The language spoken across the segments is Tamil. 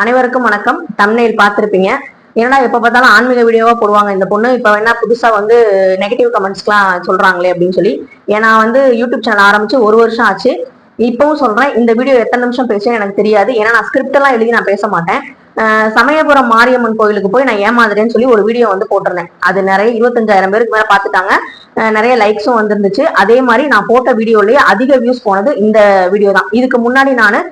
அனைவருக்கும் வணக்கம். தமிழில் பார்த்திருப்பீங்க. ஏன்னா எப்ப பார்த்தாலும் ஆன்மீக வீடியோவா போடுவாங்க இந்த பொண்ணு. இப்ப என்ன புதுசா வந்து நெகட்டிவ் கமெண்ட்ஸ்லாம் சொல்றாங்களே அப்படின்னு சொல்லி. ஏன்னா வந்து யூடியூப் சேனல் ஆரம்பிச்சு ஒரு வருஷம் ஆச்சு. இப்பவும் சொல்றேன் இந்த வீடியோ எத்தனை நிமிஷம் பேசுவேன் எனக்கு தெரியாது. ஏன்னா நான் ஸ்கிரிப்ட் எல்லாம் எழுதி நான் பேச மாட்டேன். சமயபுரம் மாரியம்மன் கோயிலுக்கு போய் நான் ஏமாதுறேன்னு சொல்லி ஒரு வீடியோ வந்து போட்டிருந்தேன். அது நிறைய இருபத்தஞ்சாயிரம் பேருக்கு மேல பாத்துட்டாங்க நிறைய லைக்ஸும் வந்திருந்துச்சு. அதே மாதிரி நான் போட்ட வீடியோலயே அதிக வியூஸ் போனது இந்த வீடியோ தான். இதுக்கு முன்னாடி நான்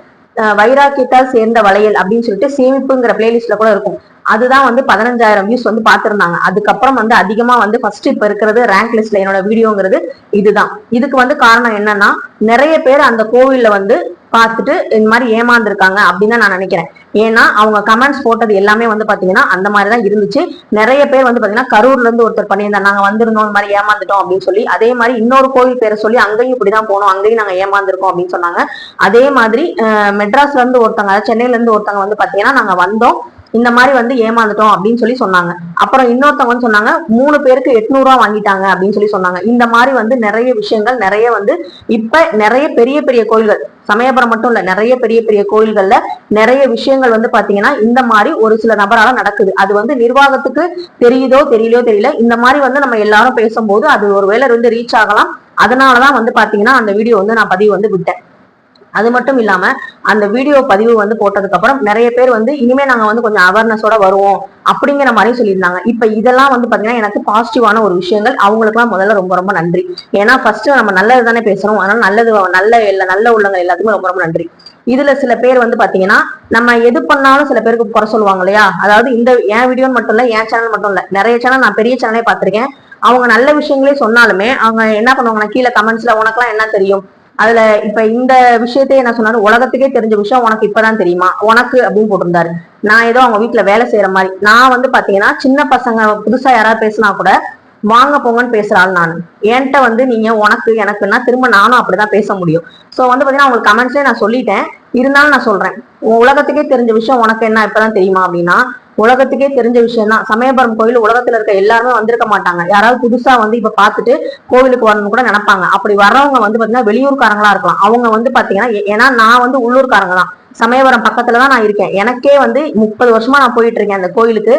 வைராக்கியத்தால் சேர்ந்த வளையல் அப்படின்னு சொல்லிட்டு சேமிப்புங்கிற பிளேலிஸ்ட்ல கூட இருக்கும். அதுதான் வந்து பதினஞ்சாயிரம் வியூஸ் வந்து பார்த்துருந்தாங்க. அதுக்கப்புறம் வந்து அதிகமா வந்து ஃபர்ஸ்ட் இப்ப இருக்கிறது ரேங்க் லிஸ்ட்ல என்னோட வீடியோங்கிறது இதுதான். இதுக்கு வந்து காரணம் என்னன்னா நிறைய பேர் அந்த கோவில்ல வந்து பார்த்துட்டு இந்த மாதிரி ஏமாந்துருக்காங்க அப்படின்னு தான் நான் நினைக்கிறேன். ஏன்னா அவங்க கமெண்ட்ஸ் போட்டது எல்லாமே வந்து பாத்தீங்கன்னா அந்த மாதிரி தான் இருந்துச்சு. நிறைய பேர் வந்து பாத்தீங்கன்னா கரூர்ல இருந்து ஒருத்தர் பண்ணியிருந்தாங்க நாங்க வந்திருந்தோம் இந்த மாதிரி ஏமாந்துட்டோம் அப்படின்னு சொல்லி அதே மாதிரி இன்னொரு கோவில் பேரை சொல்லி அங்கேயும் இப்படிதான் போனோம் அங்கேயும் நாங்க ஏமாந்துருக்கோம் அப்படின்னு சொன்னாங்க. அதே மாதிரி மெட்ராஸ்ல இருந்து ஒருத்தவங்க சென்னையில இருந்து ஒருத்தவங்க வந்து பாத்தீங்கன்னா நாங்க வந்தோம். இந்த மாதிரி வந்து ஏமாந்துட்டோம் அப்படின்னு சொல்லி சொன்னாங்க. அப்புறம் இன்னொருத்தவங்க வந்து சொன்னாங்க மூணு பேருக்கு எட்நூறுவா வாங்கிட்டாங்க அப்படின்னு சொல்லி சொன்னாங்க. இந்த மாதிரி வந்து நிறைய விஷயங்கள் நிறைய வந்து இப்ப நிறைய பெரிய பெரிய கோயில்கள் சமயபுரம் மட்டும் இல்ல நிறைய பெரிய பெரிய கோயில்கள்ல நிறைய விஷயங்கள் வந்து பாத்தீங்கன்னா இந்த மாதிரி ஒரு சில நபரால நடக்குது. அது வந்து நிர்வாகத்துக்கு தெரியுதோ தெரியலையோ தெரியல. இந்த மாதிரி வந்து நம்ம எல்லாரும் பேசும்போது அது ஒருவேளை வந்து ரீச் ஆகலாம். அதனாலதான் வந்து பாத்தீங்கன்னா அந்த வீடியோ வந்து நான் பதிவு வந்து விட்டேன். அது மட்டும் இல்லாம அந்த வீடியோ பதிவு வந்து போட்டதுக்கு அப்புறம் நிறைய பேர் வந்து இனிமே நாங்க வந்து கொஞ்சம் அவேர்னஸோட வருவோம் அப்படிங்கிற மாதிரி சொல்லியிருந்தாங்க. இப்ப இதெல்லாம் வந்து பாத்தீங்கன்னா எனக்கு பாசிட்டிவான ஒரு விஷயங்கள். அவங்களுக்குலாம் முதல்ல ரொம்ப ரொம்ப நன்றி. ஏன்னா ஃபர்ஸ்ட் நம்ம நல்லது தானே பேசுறோம். அதனால நல்லது நல்ல இல்ல நல்ல உள்ளங்கள் எல்லாத்துக்குமே ரொம்ப ரொம்ப நன்றி. இதுல சில பேர் வந்து பாத்தீங்கன்னா நம்ம எது பண்ணாலும் சில பேருக்கு குறை சொல்லுவாங்க இல்லையா? அதாவது இந்த என் வீடியோ மட்டும் இல்ல என் சேனல் மட்டும் இல்ல. நிறைய சேனல் நான் பெரிய சேனலே பாத்திருக்கேன் அவங்க நல்ல விஷயங்களே சொன்னாலுமே அவங்க என்ன பண்ணுவாங்கன்னா கீழே கமெண்ட்ஸ்ல எல்லாம் என்ன தெரியும்? அதுல இப்ப இந்த விஷயத்தையே என்ன சொன்னாரு உலகத்துக்கே தெரிஞ்ச விஷயம் உனக்கு இப்பதான் தெரியுமா? உனக்கு அப்படின்னு போட்டிருந்தாரு. நான் ஏதோ அவங்க வீட்டுல வேலை செய்யற மாதிரி. நான் வந்து பாத்தீங்கன்னா சின்ன பசங்க புதுசா யாராவது பேசினா கூட வாங்க போங்கன்னு பேசுற ஆள் நான். என்கிட்ட வந்து நீங்க உனக்கு எனக்குன்னா திரும்ப நானும் அப்படிதான் பேச முடியும். சோ வந்து பாத்தீங்கன்னா உங்களுக்கு கமெண்ட்ஸ்லயே நான் சொல்லிட்டேன். இருந்தாலும் நான் சொல்றேன். உன் உலகத்துக்கே தெரிஞ்ச விஷயம் உனக்கு என்ன இப்பதான் தெரியுமா அப்படின்னா உலகத்துக்கே தெரிஞ்ச விஷயம் தான் சமயபுரம் கோயில் உலகத்துல இருக்க எல்லாருமே வந்திருக்க மாட்டாங்க. யாராவது புதுசா வந்து இப்ப பார்த்துட்டு கோவிலுக்கு வரணும்னு கூட நினைப்பாங்க. அப்படி வர்றவங்க வந்து பாத்தீங்கன்னா வெளியூர்காரங்களா இருக்கலாம். அவங்க வந்து பாத்தீங்கன்னா ஏ- ஏன்னா நான் வந்து உள்ளூர்காரங்க தான். சமயபுரம் பக்கத்துல தான் நான் இருக்கேன். எனக்கே வந்து முப்பது வருஷமா நான் போயிட்டு இருக்கேன் அந்த கோயிலுக்கு.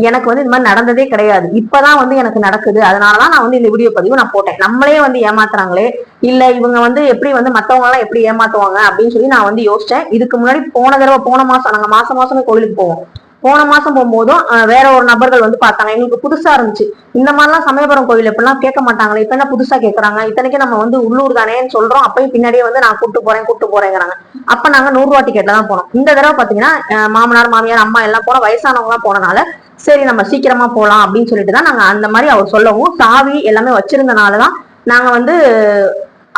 எனக்கு வந்து இந்த மாதிரி நடந்ததே கிடையாது. இப்பதான் வந்து எனக்கு நடக்குது. அதனாலதான் நான் வந்து இந்த வீடியோ பதிவு நான் போட்டேன். நம்மளே வந்து ஏமாத்துறாங்களே. இல்ல இவங்க வந்து எப்படி வந்து மத்தவங்க எல்லாம் எப்படி ஏமாத்துவாங்க அப்படின்னு சொல்லி நான் வந்து யோசிச்சேன். இதுக்கு முன்னாடி போன தடவை போன மாசம் நாங்க மாசம் மாசமே கோயிலுக்கு போவோம். போன மாசம் போகும்போதும் வேற ஒரு நபர்கள் வந்து பார்த்தாங்க. எங்களுக்கு புதுசா இருந்துச்சு. இந்த மாதிரிலாம் சமயபுரம் கோயில் எப்படிலாம் கேட்க மாட்டாங்களே இப்ப என்ன புதுசா கேட்கறாங்க இத்தனைக்கு நம்ம வந்து உள்ளூர் தானேன்னு சொல்றோம். அப்பயும் பின்னாடியே வந்து நான் கூட்டு போறேன் கூட்டு போறேங்கிறாங்க. அப்ப நாங்க நூறு ரூபா டிக்கெட்ல தான் போனோம். இந்த தடவை பாத்தீங்கன்னா மாமனார் மாமியார் அம்மா எல்லாம் போன வயசானவங்க எல்லாம் போனனால சரி நம்ம சீக்கிரமா போலாம் அப்படின்னு சொல்லிட்டு தான் நாங்க அந்த மாதிரி அவர் சொல்லவும் சாவி எல்லாமே வச்சிருந்தனாலதான் நாங்க வந்து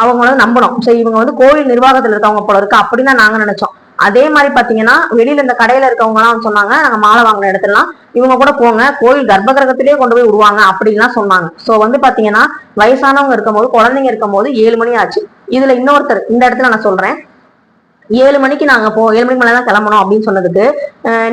அவங்கள நம்பணும் சரி இவங்க வந்து கோவில் நிர்வாகத்துல இருக்கவங்க போல இருக்கு அப்படின்னு தான் நாங்க நினைச்சோம். அதே மாதிரி பாத்தீங்கன்னா வெளியில இந்த கடையில இருக்கவங்க எல்லாம் சொன்னாங்க நாங்க மாலை வாங்கின இடத்துலாம் இவங்க கூட போங்க கோயில் கர்ப்ப கிரகத்திலேயே கொண்டு போய் விடுவாங்க அப்படின்லாம் சொன்னாங்க. சோ வந்து பாத்தீங்கன்னா வயசானவங்க இருக்கும்போது குழந்தைங்க இருக்கும்போது ஏழு மணி ஆச்சு. இதுல இன்னொருத்தர் இந்த இடத்துல நான் சொல்றேன். ஏழு மணிக்கு நாங்க போ ஏழு மணிக்கு மேலே தான் கிளம்பணும் அப்படின்னு சொன்னதுக்கு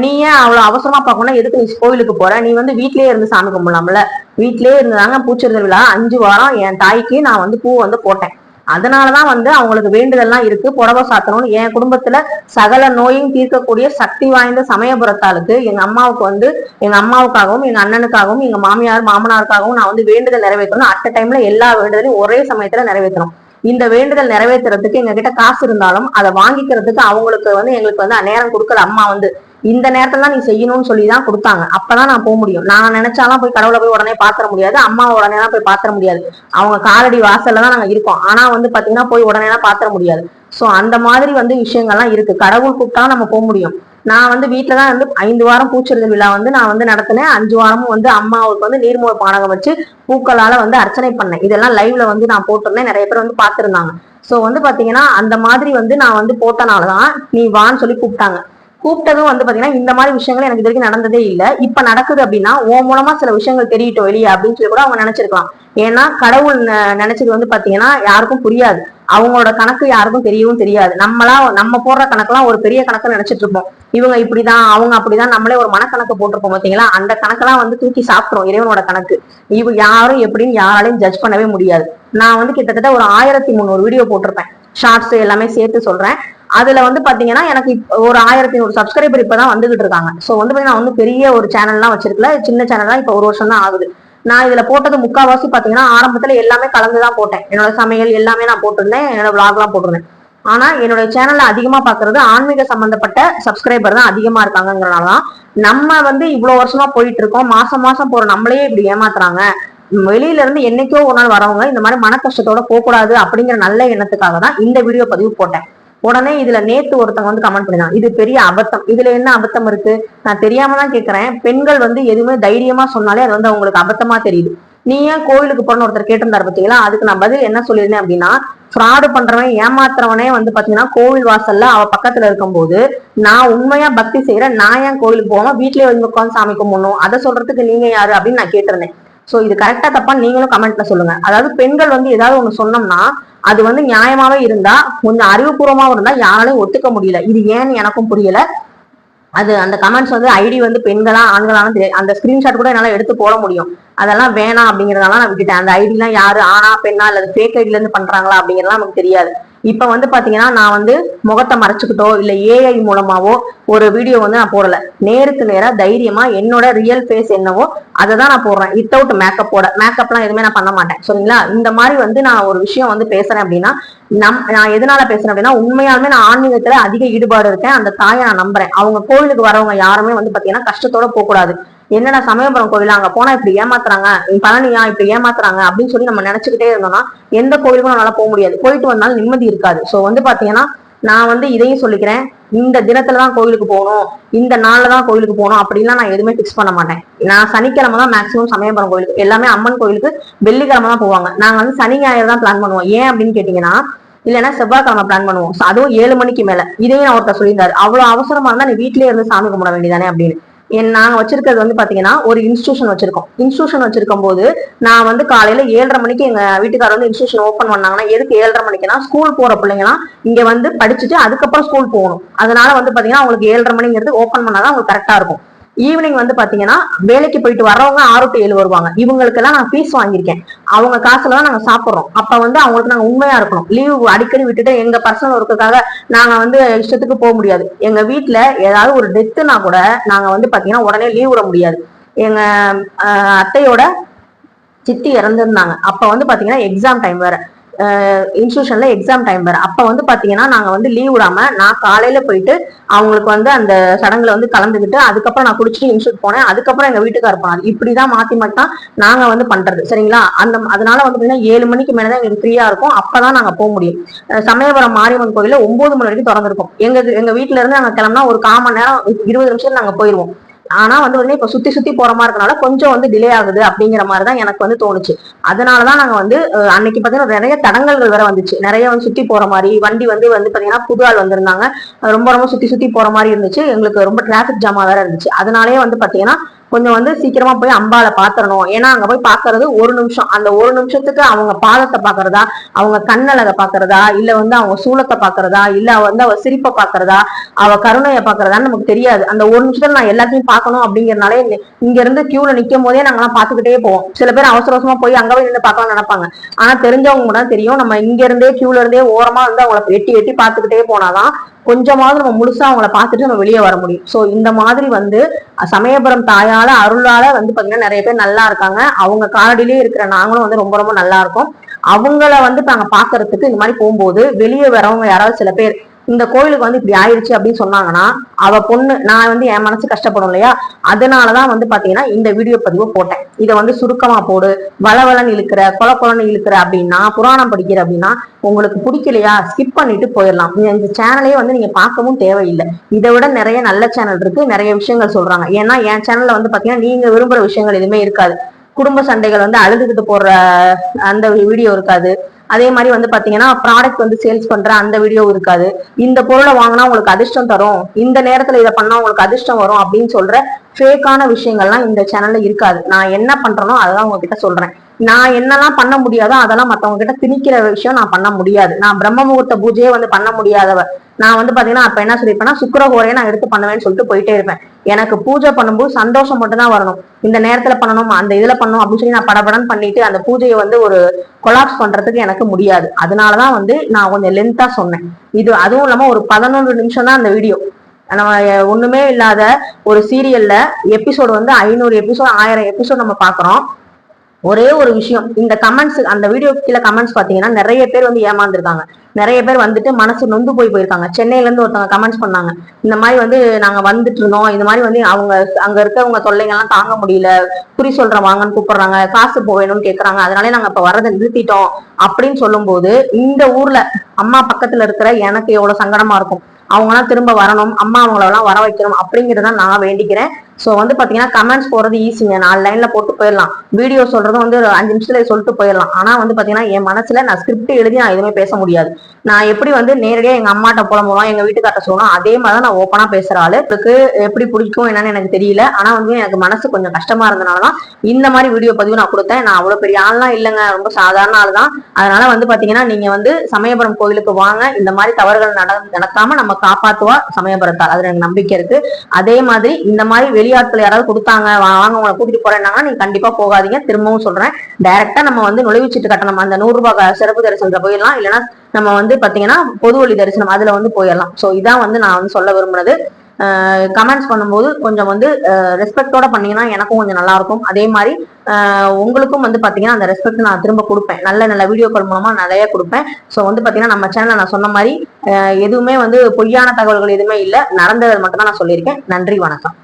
நீ ஏன் அவ்வளவு அவசரமா பார்க்கணும் எதுக்கு நீ கோயிலுக்கு போற? நீ வந்து வீட்லயே இருந்து சாமி கும்பிடலாம்ல? வீட்லயே இருந்தாங்க பூச்செறிதல் விழா. அஞ்சு வாரம் என் தாய்க்கு நான் வந்து பூ வந்து போட்டேன். அதனாலதான் வந்து அவங்களுக்கு வேண்டுதல்லாம் இருக்கு. புடவை சாத்தணும்னு என் குடும்பத்துல சகல நோயும் தீர்க்கக்கூடிய சக்தி வாய்ந்த சமயபுரத்தாளுக்கு எங்க அம்மாவுக்கு வந்து எங்க அம்மாவுக்காகவும் எங்க அண்ணனுக்காகவும் எங்க மாமியார் மாமனாருக்காகவும் நான் வந்து வேண்டுதல் நிறைவேற்றணும். அட் டைம்ல எல்லா வேண்டுதலையும் ஒரே சமயத்துல நிறைவேற்றணும். இந்த வேண்டுதல் நிறைவேற்றுறதுக்கு எங்க கிட்ட காசு இருந்தாலும் அதை வாங்கிக்கிறதுக்கு அவங்களுக்கு வந்து எங்களுக்கு வந்து நேரம் கொடுக்கல அம்மா வந்து. இந்த நேரத்துல தான் நீ செய்யணும்னு சொல்லி தான் கொடுத்தாங்க. அப்பதான் நான் போக முடியும். நான் நினைச்சாலாம் போய் கடவுளை போய் உடனே பாத்திர முடியாது. அம்மா உடனே எல்லாம் போய் பாத்திர முடியாது. அவங்க காலடி வாசல்ல தான் நாங்க இருக்கோம். ஆனா வந்து பாத்தீங்கன்னா போய் உடனே எல்லாம் பாத்திர முடியாது. சோ அந்த மாதிரி வந்து விஷயங்கள்லாம் இருக்கு. கடவுள் கூப்பிட்டா நம்ம போக முடியும். நான் வந்து வீட்டுல தான் வந்து ஐந்து வாரம் பூச்செறிதல் விழா வந்து நான் வந்து நடத்தினேன். அஞ்சு வாரமும் வந்து அம்மாவுக்கு வந்து நீர்மூல பானகம் வச்சு பூக்களால வந்து அர்ச்சனை பண்ணேன். இதெல்லாம் லைவ்ல வந்து நான் போட்டிருந்தேன். நிறைய பேர் வந்து பார்த்துருந்தாங்க சோ வந்து பாத்தீங்கன்னா அந்த மாதிரி வந்து நான் வந்து போட்டனாலதான் நீ வான்னு சொல்லி கூப்பிட்டாங்க. கூப்பிட்டதும் வந்து பாத்தீங்கன்னா இந்த மாதிரி விஷயங்கள் எனக்கு இது வரைக்கும் நடந்ததே இல்ல. இப்ப நடக்குது அப்படின்னா உன் மூலமா சில விஷயங்கள் தெரியட்டும் வெளியே அப்படின்னு சொல்லி கூட அவங்க நினைச்சிருக்கலாம். ஏன்னா கடவுள் ந- நினைச்சது வந்து பாத்தீங்கன்னா யாருக்கும் புரியாது. அவங்களோட கணக்கு யாருக்கும் தெரியவும் தெரியாது. நம்மளா நம்ம போடுற கணக்கெல்லாம் ஒரு பெரிய கணக்கு நினைச்சிட்டு இருப்போம். இவங்க இப்படிதான் அவங்க அப்படிதான் நம்மளே ஒரு மனக்கணக்கு போட்டிருப்போம் பாத்தீங்களா? அந்த கணக்கெல்லாம் வந்து தூக்கி சாப்பிட்றோம் இறைவனோட கணக்கு. இவ யாரும் எப்படின்னு யாராலையும் ஜட்ஜ் பண்ணவே முடியாது. நான் வந்து கிட்டத்தட்ட ஒரு ஆயிரத்தி முந்நூறு வீடியோ போட்டிருப்பேன். ஷார்ட்ஸ் எல்லாமே சேர்த்து சொல்றேன். அதுல வந்து பாத்தீங்கன்னா எனக்கு ஒரு ஆயிரத்தி நூறு சப்ஸ்கிரைபர் இப்பதான் வந்துகிட்டு இருக்காங்க. சோ வந்து பாத்தீங்கன்னா வந்து பெரிய ஒரு சேனல்லாம் வச்சிருக்கல. சின்ன சேனல் தான் இப்ப ஒரு வருஷம் தான் ஆகுது. நான் இதுல போட்டது முக்காவாசி பாத்தீங்கன்னா ஆரம்பத்துல எல்லாமே கலந்துதான் போட்டேன். என்னோட சமையல் எல்லாமே நான் போட்டிருந்தேன். என்னோட vlog எல்லாம் போட்டிருந்தேன். ஆனா என்னோட சேனல்ல அதிகமா பாக்குறது ஆன்மீக சம்பந்தப்பட்ட சப்ஸ்கிரைபர் தான் அதிகமா இருக்காங்கங்கிறனால நம்ம வந்து இவ்வளவு வருஷமா போயிட்டு இருக்கோம். மாசம் மாசம் போற நம்மளே இப்படி ஏமாத்துறாங்க. வெளியில இருந்து என்னைக்கோ ஒரு நாள் வரவங்க இந்த மாதிரி மன கஷ்டத்தோட போகக்கூடாது அப்படிங்கிற நல்ல எண்ணத்துக்காக தான் இந்த வீடியோ பதிவு போட்டேன். உடனே இதுல நேத்து ஒருத்தவங்க வந்து கமெண்ட் பண்ணிருந்தாங்க இது பெரிய அபத்தம். இதுல என்ன அபத்தம் இருக்கு? நான் தெரியாம தான் கேக்குறேன். பெண்கள் வந்து எதுவுமே தைரியமா சொன்னாலே அது வந்து அவங்களுக்கு அபத்தமா தெரியுது. நீ ஏன் கோவிலுக்கு போன ஒருத்தர் கேட்டிருந்தாரு பாத்தீங்களா? அதுக்கு நான் பதில் என்ன சொல்லியிருந்தேன் அப்படின்னா ஃப்ராடு பண்றவன் ஏமாத்துறவனே வந்து பாத்தீங்கன்னா கோவில் வாசல்ல அவ பக்கத்துல இருக்கும்போது நான் உண்மையா பக்தி செய்யறேன். நான் ஏன் கோவிலுக்கு போகாம வீட்லயே வந்து உட்காந்து சாமி கும்பிடணும். அதை சொல்றதுக்கு நீங்க யாரு அப்படின்னு நான் கேட்டிருந்தேன். ஸோ இது கரெக்டா தப்பா நீங்களும் கமெண்ட்ல சொல்லுங்க. அதாவது பெண்கள் வந்து ஏதாவது ஒன்று சொன்னோம்னா அது வந்து நியாயமாவே இருந்தா கொஞ்சம் அறிவுபூர்வமாவும் இருந்தா யாராலையும் ஒத்துக்க முடியல. இது ஏன்னு எனக்கும் புரியல. அது அந்த கமெண்ட்ஸ் வந்து ஐடி வந்து பெண்களா ஆண்களான்னு தெரியாது அந்த ஸ்கிரீன்ஷாட் கூட என்னால் எடுத்து போட முடியும். அதெல்லாம் வேணாம் அப்படிங்கிறதெல்லாம் நான் விட்டுட்டேன். அந்த ஐடிலாம் யாரு ஆனா பெண்ணா இல்லை ஃபேக் ஐடில இருந்து பண்றாங்களா அப்படிங்கிறதெல்லாம் நமக்கு தெரியாது. இப்ப வந்து பாத்தீங்கன்னா நான் வந்து முகத்தை மறைச்சுக்கிட்டோ இல்ல ஏஐ மூலமாவோ ஒரு வீடியோ வந்து நான் போடல. நேருக்கு நேரா தைரியமா என்னோட ரியல் ஃபேஸ் என்னவோ அதை தான் நான் போடுறேன். வித்தவுட் மேக்கப்போட மேக்கப்லாம் எதுவுமே நான் பண்ண மாட்டேன். சரிங்களா? இந்த மாதிரி வந்து நான் ஒரு விஷயம் வந்து பேசுறேன் அப்படின்னா நம் நான் எதனால பேசுறேன் அப்படின்னா உண்மையாலுமே நான் ஆன்மீகத்துல அதிக ஈடுபாடு இருக்கேன். அந்த தாயை நான் நம்புறேன். அவங்க கோவிலுக்கு வரவங்க யாருமே வந்து பாத்தீங்கன்னா கஷ்டத்தோட போக கூடாது என்னடா சமயபுரம் கோவில்? அங்க போனா இப்படி ஏமாத்துறாங்க. பழனியா? இப்படி ஏமாத்துறாங்க அப்படின்னு சொல்லி நம்ம நினைச்சுக்கிட்டே இருந்தோம்னா எந்த கோவிலுக்கும் நம்மளால போக முடியாது. போயிட்டு வந்தாலும் நிம்மதி இருக்காது. சோ வந்து பாத்தீங்கன்னா நான் வந்து இதையும் சொல்லிக்கிறேன். இந்த தினத்துல தான் கோவிலுக்கு போகணும். இந்த நாள்ல தான் கோவிலுக்கு போகணும். அப்படின்லாம் நான் எதுவுமே ஃபிக்ஸ் பண்ண மாட்டேன். நான் சனிக்கிழமை தான் மேக்ஸிமம் சமயபுரம் கோவிலுக்கு எல்லாமே அம்மன் கோவிலுக்கு வெள்ளிக்கிழமை தான் போவாங்க. நாங்க வந்து சனி ஞாயிறு தான் பிளான் பண்ணுவோம். ஏன் அப்படின்னு கேட்டீங்கன்னா இல்லைன்னா செவ்வாய்க்கிழமை பிளான் பண்ணுவோம். அதுவும் ஏழு மணிக்கு மேல. இதையும் நான் ஒருத்தர் சொல்லியிருந்தாரு. அவ்வளவு அவசரமா இருந்தா நீ வீட்லயே இருந்து சாமி கும்பிட வேண்டியதானே அப்படின்னு. என் நாங்க வச்சிருக்கிறது வந்து பாத்தீங்கன்னா ஒரு இன்ஸ்டியூஷன் வச்சிருக்கோம். இன்ஸ்டியூஷன் வச்சிருக்கும் போது நான் வந்து காலையில ஏழரை மணிக்கு எங்க வீட்டுக்காரர் வந்து இன்ஸ்டியூஷன் ஓப்பன் பண்ணாங்கன்னா எதுக்கு ஏழரை மணிக்குன்னா ஸ்கூல் போற பிள்ளைங்கலாம் இங்க வந்து படிச்சுட்டு அதுக்கப்புறம் ஸ்கூல் போகணும். அதனால வந்து பாத்தீங்கன்னா அவங்களுக்கு ஏழரை மணிங்கிறது ஓப்பன் பண்ணாதான் அவங்களுக்கு கரெக்டா இருக்கும். ஈவினிங் வந்து பாத்தீங்கன்னா வேலைக்கு போயிட்டு வரவங்க ஆறு டு ஏழு வருவாங்க. இவங்களுக்கெல்லாம் நான் ஃபீஸ் வாங்கியிருக்கேன். அவங்க காசுல தான் நாங்க சாப்பிடுறோம். அப்ப வந்து அவங்களுக்கு நாங்க உண்மையா இருக்கணும். லீவ் அடிக்கடி விட்டுட்டு எங்க பர்சனல் ஒர்க்குக்காக நாங்க வந்து இஷ்டத்துக்கு போக முடியாது. எங்க வீட்டுல ஏதாவது ஒரு டெத்துனா கூட நாங்க வந்து பாத்தீங்கன்னா உடனே லீவ் விட முடியாது. எங்க அத்தையோட சித்தி இறந்துருந்தாங்க. அப்ப வந்து பாத்தீங்கன்னா எக்ஸாம் டைம் வேற. இன்ஸ்டியூஷன்ல எக்ஸாம் டைம் வேறு. அப்ப வந்து பாத்தீங்கன்னா நாங்க வந்து லீவ் விடாம நான் காலையில போயிட்டு அவங்களுக்கு வந்து அந்த சடங்குல வந்து கலந்துக்கிட்டு அதுக்கப்புறம் நான் குடிச்சிட்டு இன்ஸ்டியூட் போனேன். அதுக்கப்புறம் எங்க வீட்டுக்கார போனார். இப்படிதான் மாத்தி மாத்தி தான் நாங்க வந்து பண்றது. சரிங்களா? அந்த அதனால வந்து பாத்தீங்கன்னா ஏழு மணிக்கு மேலதான் எங்களுக்கு ஃப்ரீயா இருக்கும். அப்பதான் நாங்க போக முடியும். சமயபுரம் மாரியம்மன் கோயில்ல ஒன்பது மணி வரைக்கும் திறந்திருக்கும். எங்க எங்க வீட்ல இருந்து நாங்க கிளம்புனா ஒரு கால் மணி நேரம் இருபது நிமிஷம் நாங்க போயிருவோம். ஆனா வந்து வந்து இப்ப சுத்தி சுத்தி போற மாதிரி இருக்கனால கொஞ்சம் வந்து டிலே ஆகுது அப்படிங்கிற மாதிரி தான் எனக்கு வந்து தோணுச்சு. அதனாலதான் நாங்க வந்து அன்னைக்கு பாத்தீங்கன்னா நிறைய தடங்கல்கள் வேற வந்துச்சு. நிறைய வந்து சுத்தி போற மாதிரி வண்டி வந்து வந்து பாத்தீங்கன்னா புது ஆள் வந்திருந்தாங்க. ரொம்ப ரொம்ப சுத்தி சுத்தி போற மாதிரி இருந்துச்சு. எங்களுக்கு ரொம்ப டிராபிக் ஜாமா வேற இருந்துச்சு. அதனாலயே வந்து பாத்தீங்கன்னா கொஞ்சம் வந்து சீக்கிரமா போய் அம்பால பாத்திரணும். ஏன்னா அங்க போய் பாக்குறது ஒரு நிமிஷம். அந்த ஒரு நிமிஷத்துக்கு அவங்க பாதத்தை பாக்குறதா அவங்க கண்ணழக பாக்குறதா இல்ல வந்து அவங்க சூளத்தை பாக்குறதா இல்ல வந்து அவ சிரிப்பை பாக்குறதா அவ கருணையை பாக்குறதான்னு நமக்கு தெரியாது. அந்த ஒரு நிமிஷத்துல நான் எல்லாத்தையும் பார்க்கணும் அப்படிங்கறனாலே இங்க- இங்க இருந்து கியூல நிக்கும் போதே நாங்கெல்லாம் பாத்துக்கிட்டே போவோம். சில பேர் அவசர அவசரமா போய் அங்க போய் நின்று பார்க்கலாம் நினைப்பாங்க. ஆனா தெரிஞ்சவங்க கூட தெரியும். நம்ம இங்க இருந்தே கியூல இருந்தே ஓரமா வந்து அவங்கள எட்டி எட்டி பாத்துக்கிட்டே போனாதான் கொஞ்சமாவது நம்ம முழுசா அவங்கள பார்த்துட்டு நம்ம வெளியே வர முடியும். சோ இந்த மாதிரி வந்து சமயபுரம் தாயால அருளால வந்து பாத்தீங்கன்னா நிறைய பேர் நல்லா இருக்காங்க. அவங்க காலடியிலே இருக்கிற நாங்களும் வந்து ரொம்ப ரொம்ப நல்லா இருக்கோம். அவங்கள வந்து நாங்க பாக்குறதுக்கு இந்த மாதிரி போகும்போது வெளியே வரவங்க யாராவது சில பேர் இந்த கோயிலுக்கு வந்து இப்படி ஆயிடுச்சு அப்படின்னு சொன்னாங்கன்னா அவ பொண்ணு நான் வந்து என் மனசு கஷ்டப்படும் இல்லையா? அதனாலதான் வந்து பாத்தீங்கன்னா இந்த வீடியோ பதிவு போட்டேன். இதை வந்து சுருக்கமா போடு. வளவலன் இழுக்கிற கொல கொலன்னு இழுக்கிற அப்படின்னா புராணம் படிக்கிற அப்படின்னா உங்களுக்கு பிடிக்கலையா? ஸ்கிப் பண்ணிட்டு போயிடலாம். இந்த சேனலையே வந்து நீங்க பார்க்கவும் தேவையில்லை. இதை விட நிறைய நல்ல சேனல் இருக்கு. நிறைய விஷயங்கள் சொல்றாங்க. ஏன்னா என் சேனல்ல வந்து பாத்தீங்கன்னா நீங்க விரும்புற விஷயங்கள் எதுவுமே இருக்காது. குடும்ப சண்டைகள் வந்து அழுதுகிட்டு போடுற அந்த வீடியோ இருக்காது. அதே மாதிரி வந்து பாத்தீங்கன்னா ப்ராடக்ட் வந்து சேல்ஸ் பண்ற அந்த வீடியோ இருக்காது. இந்த பொருளை வாங்கினா உங்களுக்கு அதிர்ஷ்டம் தரும். இந்த நேரத்துல இதை பண்ணா உங்களுக்கு அதிர்ஷ்டம் வரும் அப்படின்னு சொல்ற ஃபேக்கான விஷயங்கள்லாம் இந்த சேனல்ல இருக்காது. நான் என்ன பண்றேனோ அதெல்லாம் உங்ககிட்ட சொல்றேன். நான் என்னெல்லாம் பண்ண முடியாதோ அதெல்லாம் மத்தவங்க கிட்ட திணிக்கிற விஷயம் நான் பண்ண முடியாது. நான் பிரம்ம முகூர்த்த பூஜையே வந்து பண்ண முடியாதவ. நான் வந்து பாத்தீங்கன்னா அப்ப என்ன சொல்லியிருப்பேன்னா சுக்கரகோரையை நான் எடுத்து பண்ணுவேன்னு சொல்லிட்டு போயிட்டே இருப்பேன். எனக்கு பூஜை பண்ணும்போது சந்தோஷம் மட்டும் தான் வரணும். இந்த நேரத்துல பண்ணணும் அந்த இதுல பண்ணணும் அப்படின்னு சொல்லி நான் படபடன்னு பண்ணிட்டு அந்த பூஜையை வந்து ஒரு கொலாப்ஸ் பண்றதுக்கு எனக்கு முடியாது. அதனாலதான் வந்து நான் கொஞ்சம் லென்த்தா சொன்னேன். இது அதுவும் இல்லாம ஒரு பதினொன்று நிமிஷம் தான் அந்த வீடியோ நம்ம ஒண்ணுமே இல்லாத ஒரு சீரியல்ல எபிசோடு வந்து ஐநூறு எபிசோட் ஆயிரம் எபிசோட் நம்ம பாக்குறோம் ஒரே ஒரு விஷயம். இந்த கமெண்ட்ஸ் அந்த வீடியோ கீழே கமெண்ட்ஸ் பாத்தீங்கன்னா நிறைய பேர் வந்து ஏமாந்துருக்காங்க. நிறைய பேர் வந்துட்டு மனசு நொந்து போய் போயிருக்காங்க. சென்னையில இருந்து ஒருத்தவங்க கமெண்ட்ஸ் பண்ணாங்க. இந்த மாதிரி வந்து நாங்க வந்துட்டு இருந்தோம். இந்த மாதிரி வந்து அவங்க அங்க இருக்கவங்க தொல்லைங்கெல்லாம் தாங்க முடியல. குறி சொல்ற வாங்கன்னு கூப்பிடுறாங்க. காசு போவேணும்னு கேக்குறாங்க. அதனாலே நாங்க இப்ப வரதை நிறுத்திட்டோம். அப்படின்னு சொல்லும் போது இந்த ஊர்ல அம்மா பக்கத்துல இருக்கிற எனக்கு எவ்வளவு சங்கடமா இருக்கும். அவங்கலாம் திரும்ப வரணும் அம்மா அவங்களெல்லாம் வர வைக்கணும் அப்படிங்கிறத நான் வேண்டிக்கிறேன். ஸோ வந்து பாத்தீங்கன்னா கமெண்ட்ஸ் போறது ஈஸிங்க நாலு லைன்ல போட்டு போயிடலாம். வீடியோ சொல்றதும் வந்து ஒரு அஞ்சு நிமிஷத்துல சொல்லிட்டு போயிடலாம். ஆனா வந்து பாத்தீங்கன்னா என் மனசுல நான் ஸ்கிரிப்ட் எழுதி நான் எதுவுமே பேச முடியாது. நான் எப்படி வந்து நேரடியா எங்க அம்மாட்ட புலம்புவோம் எங்க வீட்டுக்கார்ட்ட சொல்லணும் அதே மாதிரி தான் நான் ஓப்பனா பேசுற ஆளு. எனக்கு எப்படி பிடிக்கும் என்னன்னு எனக்கு தெரியல. ஆனா வந்து எனக்கு மனசு கொஞ்சம் கஷ்டமா இருந்தனாலதான் இந்த மாதிரி வீடியோ பதிவு நான் கொடுத்தேன். நான் அவ்வளவு பெரிய ஆள்லாம் இல்லைங்க. ரொம்ப சாதாரண ஆள் தான் அதனால வந்து பாத்தீங்கன்னா நீங்க வந்து சமயபுரம் கோயிலுக்கு வாங்க. இந்த மாதிரி தவறுகள் நட நடக்காம நம்ம காப்பாத்துவா சமயபுரத்தால் அது எனக்கு நம்பிக்கை இருக்கு. அதே மாதிரி இந்த மாதிரி வெளியாட்கள் யாராவது கொடுத்தாங்க வாங்க உங்களை கூட்டிட்டு போறேன்னாங்கன்னா நீங்க கண்டிப்பா போகாதீங்க. திரும்பவும் சொல்றேன். டைரக்டா நம்ம வந்து நுழைவுச்சீட்டு கட்டணம் அந்த நூறு ரூபாய் சிறப்பு தரிசனத்தை போயிடலாம் இல்லைன்னா நம்ம வந்து பாத்தீங்கன்னா பொது வழி தரிசனம் அதுல வந்து போயிடலாம். சோ இதான் வந்து நான் வந்து சொல்ல விரும்புனது. கமெண்ட்ஸ் பண்ணும்போது கொஞ்சம் வந்து ரெஸ்பெக்டோட பண்ணீங்கன்னா எனக்கும் கொஞ்சம் நல்லா இருக்கும். அதே மாதிரி உங்களுக்கும் வந்து பாத்தீங்கன்னா அந்த ரெஸ்பெக்ட் நான் திரும்ப கொடுப்பேன். நல்ல நல்ல வீடியோக்கள் மூலமா நிறைய கொடுப்பேன். ஸோ வந்து பாத்தீங்கன்னா நம்ம சேனல்ல நான் சொன்ன மாதிரி எதுவுமே வந்து பொய்யான தகவல்கள் எதுவுமே இல்லை. நடந்தது மட்டும் தான் நான் சொல்லியிருக்கேன். நன்றி வணக்கம்.